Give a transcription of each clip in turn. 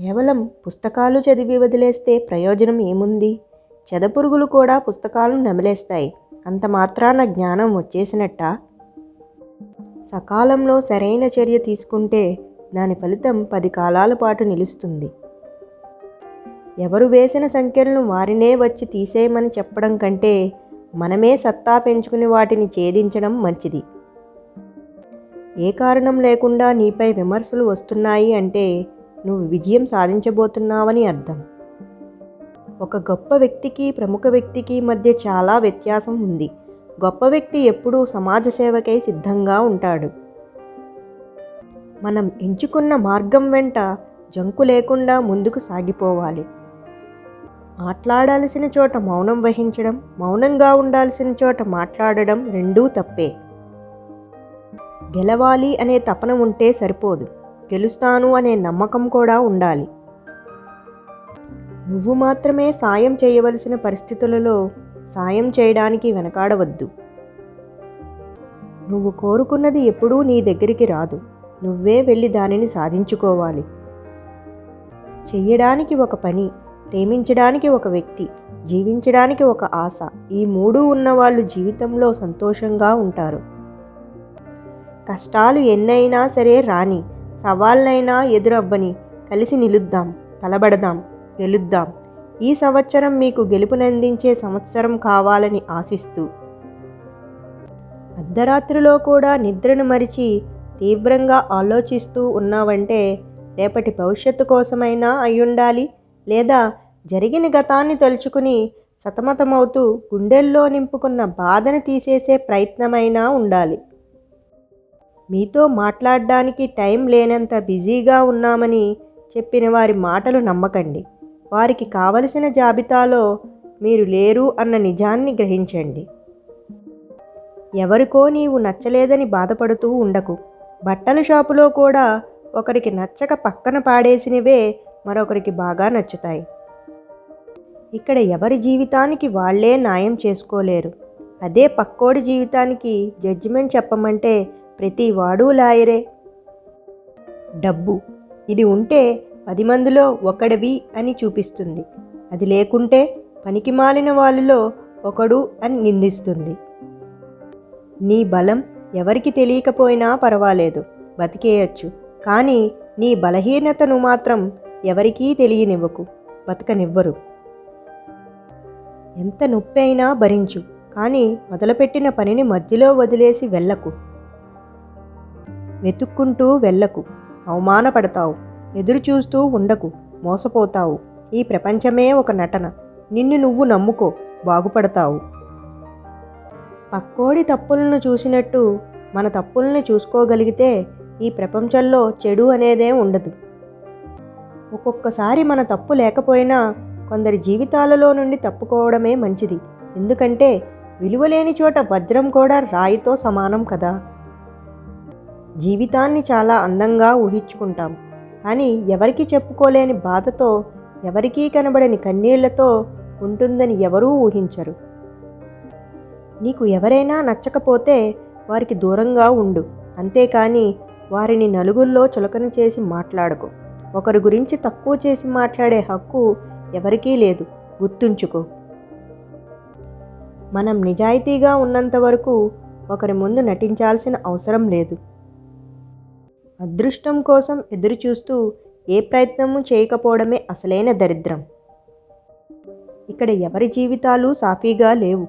కేవలం పుస్తకాలు చదివి వదిలేస్తే ప్రయోజనం ఏముంది? చెదపురుగులు కూడా పుస్తకాలను నమిలేస్తాయి. అంత మాత్రాన జ్ఞానం వచ్చేసినట్ట? సకాలంలో సరైన చర్య తీసుకుంటే దాని ఫలితం పది కాలాల పాటు నిలుస్తుంది. ఎవరు వేసిన సంఖ్యలను వారినే వచ్చి తీసేయమని చెప్పడం కంటే మనమే సత్తా పెంచుకుని వాటిని ఛేదించడం మంచిది. ఏ కారణం లేకుండా నీపై విమర్శలు వస్తున్నాయి అంటే నువ్వు విజయం సాధించబోతున్నావని అర్థం. ఒక గొప్ప వ్యక్తికి ప్రముఖ వ్యక్తికి మధ్య చాలా వ్యత్యాసం ఉంది. గొప్ప వ్యక్తి ఎప్పుడూ సమాజ సేవకై సిద్ధంగా ఉంటాడు. మనం ఎంచుకున్న మార్గం వెంట జంకు లేకుండా ముందుకు సాగిపోవాలి. మాట్లాడాల్సిన చోట మౌనం వహించడం మౌనంగా ఉండాల్సిన చోట మాట్లాడడం రెండూ తప్పే. గెలవాలి అనే తపన ఉంటే సరిపోదు. గెలుస్తాను అనే నమ్మకం కూడా ఉండాలి. నువ్వు మాత్రమే సాయం చేయవలసిన పరిస్థితులలో సాయం చేయడానికి వెనకాడవద్దు. నువ్వు కోరుకున్నది ఎప్పుడూ నీ దగ్గరికి రాదు. నువ్వే వెళ్ళి దానిని సాధించుకోవాలి. చెయ్యడానికి ఒక పని ప్రేమించడానికి ఒక వ్యక్తి జీవించడానికి ఒక ఆశ ఈ మూడు ఉన్నవాళ్ళు జీవితంలో సంతోషంగా ఉంటారు. కష్టాలు ఎన్నైనా సరే రాని సవాళ్ళైనా ఎదురవ్వని కలిసి నిలుద్దాం తలబడదాం గెలుద్దాం. ఈ సంవత్సరం మీకు గెలుపునందించే సంవత్సరం కావాలని ఆశిస్తూ. అర్ధరాత్రిలో కూడా నిద్రను మరిచి తీవ్రంగా ఆలోచిస్తూ ఉన్నావంటే రేపటి భవిష్యత్తు కోసమైనా అయ్యుండాలి లేదా జరిగిన గతాన్ని తలుచుకుని సతమతమవుతూ గుండెల్లో నింపుకున్న బాధను తీసేసే ప్రయత్నమైనా ఉండాలి. మీతో మాట్లాడడానికి టైం లేనంత బిజీగా ఉన్నామని చెప్పిన వారి మాటలు నమ్మకండి. వారికి కావలసిన జాబితాలో మీరు లేరు అన్న నిజాన్ని గ్రహించండి. ఎవరికో నీవు నచ్చలేదని బాధపడుతూ ఉండకు. బట్టల షాపులో కూడా ఒకరికి నచ్చక పక్కన పాడేసినవే మరొకరికి బాగా నచ్చుతాయి. ఇక్కడ ఎవరి జీవితానికి వాళ్ళే న్యాయం చేసుకోలేరు. అదే పక్కోడి జీవితానికి జడ్జిమెంట్ చెప్పమంటే ప్రతి వాడు లాయరే. డబ్బు. ఇది ఉంటే పది మందిలో ఒకడివి అని చూపిస్తుంది. అది లేకుంటే పనికి మాలిన వాళ్ళలో ఒకడు అని నిందిస్తుంది. నీ బలం ఎవరికి తెలియకపోయినా పర్వాలేదు. బతికేయచ్చు. కానీ నీ బలహీనతను మాత్రం ఎవరికీ తెలియనివ్వకు. బతకనివ్వరు. ఎంత నొప్పి అయినా భరించు. కానీ మొదలుపెట్టిన పనిని మధ్యలో వదిలేసి వెళ్ళకు. వెతుక్కుంటూ వెళ్ళకు. అవమానపడతావు. ఎదురు చూస్తూ ఉండకు. మోసపోతావు. ఈ ప్రపంచమే ఒక నటన. నిన్ను నువ్వు నమ్ముకో. బాగుపడతావు. పక్కోడి తప్పులను చూసినట్టు మన తప్పులను చూసుకోగలిగితే ఈ ప్రపంచంలో చెడు అనేదే ఉండదు. ఒక్కొక్కసారి మన తప్పు లేకపోయినా కొందరి జీవితాలలో నుండి తప్పుకోవడమే మంచిది. ఎందుకంటే విలువలేని చోట వజ్రం కూడా రాయితో సమానం కదా. జీవితాన్ని చాలా అందంగా ఊహించుకుంటాం. కానీ ఎవరికి చెప్పుకోలేని బాధతో ఎవరికీ కనబడని కన్నీళ్ళతో ఉంటుందని ఎవరూ ఊహించరు. నీకు ఎవరైనా నచ్చకపోతే వారికి దూరంగా ఉండు. అంతేకాని వారిని నలుగుల్లో చులకన చేసి మాట్లాడకు. ఒకరి గురించి తక్కువ చేసి మాట్లాడే హక్కు ఎవరికీ లేదు. గుర్తుంచుకో. మనం నిజాయితీగా ఉన్నంత వరకు ఒకరి ముందు నటించాల్సిన అవసరం లేదు. అదృష్టం కోసం ఎదురుచూస్తూ ఏ ప్రయత్నము చేయకపోవడమే అసలైన దరిద్రం. ఇక్కడ ఎవరి జీవితాలు సాఫీగా లేవు.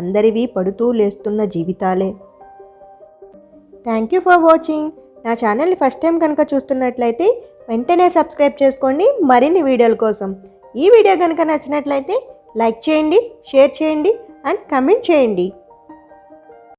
అందరివి పడుతూ లేస్తున్న జీవితాలే. థ్యాంక్ యూ ఫర్ వాచింగ్ నా ఛానల్ని ఫస్ట్ టైం కనుక చూస్తున్నట్లయితే వెంటనే సబ్స్క్రైబ్ చేసుకోండి మరిన్ని వీడియోల కోసం. ఈ వీడియో కనుక నచ్చినట్లయితే లైక్ చేయండి షేర్ చేయండి అండ్ కమెంట్ చేయండి.